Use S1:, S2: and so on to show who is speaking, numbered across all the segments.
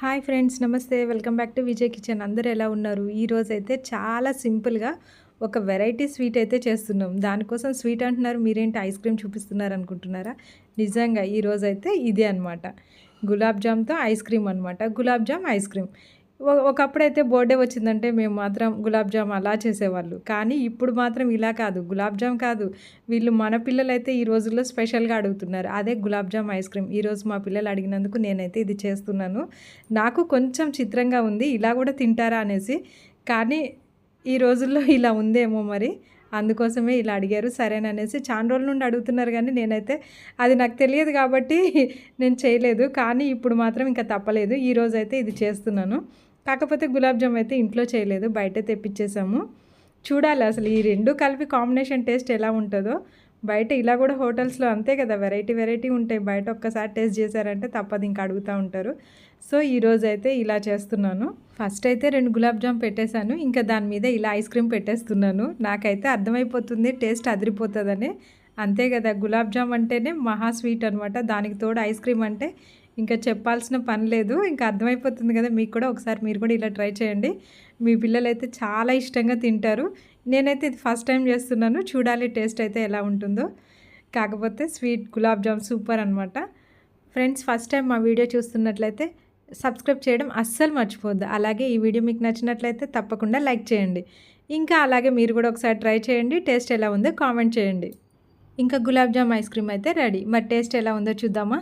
S1: Hi friends నమస్తే. Welcome back to Vijay kitchen. అందరూ ఎలా ఉన్నారు? ఈరోజు అయితే చాలా సింపుల్గా ఒక వెరైటీ స్వీట్ అయితే చేస్తున్నాం. దానికోసం స్వీట్ అంటున్నారు. మీరేంటి ఐస్ క్రీమ్ చూపిస్తున్నారు అనుకుంటున్నారా? నిజంగా ఈరోజు అయితే ఇదే అనమాట గులాబ్ జామ్తో ఐస్ క్రీమ్ అనమాట గులాబ్ జామ్ ఐస్ క్రీమ్. ఒకప్పుడైతే బర్త్డే వచ్చిందంటే మేము మాత్రం గులాబ్ జామ్ అలా చేసేవాళ్ళు. కానీ ఇప్పుడు మాత్రం ఇలా కాదు. గులాబ్ జామ్ కాదు. వీళ్ళు మన పిల్లలు అయితే ఈ రోజుల్లో స్పెషల్గా అడుగుతున్నారు. అదే గులాబ్ జామ్ ఐస్ క్రీమ్. ఈరోజు మా పిల్లలు అడిగినందుకు నేనైతే ఇది చేస్తున్నాను. నాకు కొంచెం చిత్రంగా ఉంది. ఇలా కూడా తింటారా అనేసి. కానీ ఈ రోజుల్లో ఇలా ఉందేమో మరి. అందుకోసమే ఇలా అడిగారు. సరేననేసి చాలా రోజుల నుండి అడుగుతున్నారు కానీ నేనైతే అది నాకు తెలియదు కాబట్టి నేను చేయలేదు. కానీ ఇప్పుడు మాత్రం ఇంకా తప్పలేదు. ఈరోజు అయితే ఇది చేస్తున్నాను. కాకపోతే గులాబ్ జామ్ అయితే ఇంట్లో చేయలేదు బయట తెప్పించేసాము. చూడాలి అసలు ఈ రెండు కలిపి కాంబినేషన్ టేస్ట్ ఎలా ఉంటుందో. బయట ఇలా కూడా హోటల్స్లో అంతే కదా వెరైటీ వెరైటీ ఉంటాయి. బయట ఒక్కసారి టేస్ట్ చేశారంటే తప్పదు ఇంకా అడుగుతూ ఉంటారు. సో ఈరోజు అయితే ఇలా చేస్తున్నాను. ఫస్ట్ అయితే రెండు గులాబ్ జామ్ పెట్టేశాను. ఇంకా దాని మీద ఇలా ఐస్ క్రీమ్ పెట్టేస్తున్నాను. నాకైతే అర్థమైపోతుంది టేస్ట్ అదిరిపోతుందని. అంతే కదా గులాబ్ జామ్ అంటేనే మహా స్వీట్ అనమాట దానికి తోడు ఐస్ క్రీమ్ అంటే ఇంకా చెప్పాల్సిన పని లేదు. ఇంకా అర్థమైపోతుంది కదా మీకు కూడా ఒకసారి మీరు కూడా ఇలా ట్రై చేయండి. మీ పిల్లలు అయితే చాలా ఇష్టంగా తింటారు. నేనైతే ఇది ఫస్ట్ టైం చేస్తున్నాను. చూడాలి టేస్ట్ అయితే ఎలా ఉంటుందో. కాకపోతే స్వీట్ గులాబ్ జామ్ సూపర్ అనమాట ఫ్రెండ్స్ ఫస్ట్ టైం మా వీడియో చూస్తున్నట్లయితే సబ్స్క్రైబ్ చేయడం అస్సలు మర్చిపోద్దు అలాగే ఈ వీడియో మీకు నచ్చినట్లయితే తప్పకుండా లైక్ చేయండి. ఇంకా అలాగే మీరు కూడా ఒకసారి ట్రై చేయండి. టేస్ట్ ఎలా ఉందో కామెంట్ చేయండి. ఇంకా గులాబ్ జామ్ ఐస్ క్రీమ్ అయితే రెడీ. మరి టేస్ట్ ఎలా ఉందో చూద్దామా?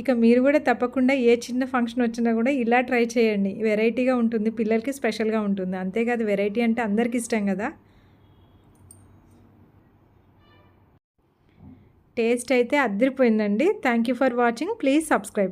S1: ఇక మీరు కూడా తప్పకుండా ఏ చిన్న ఫంక్షన్ వచ్చినా కూడా ఇలా ట్రై చేయండి. వెరైటీగా ఉంటుంది పిల్లలకి స్పెషల్గా ఉంటుంది. అంతేకాదు వెరైటీ అంటే అందరికి ఇష్టం కదా. టేస్ట్ అయితే అద్దరిపోయిందండి. Thank you for watching. Please subscribe.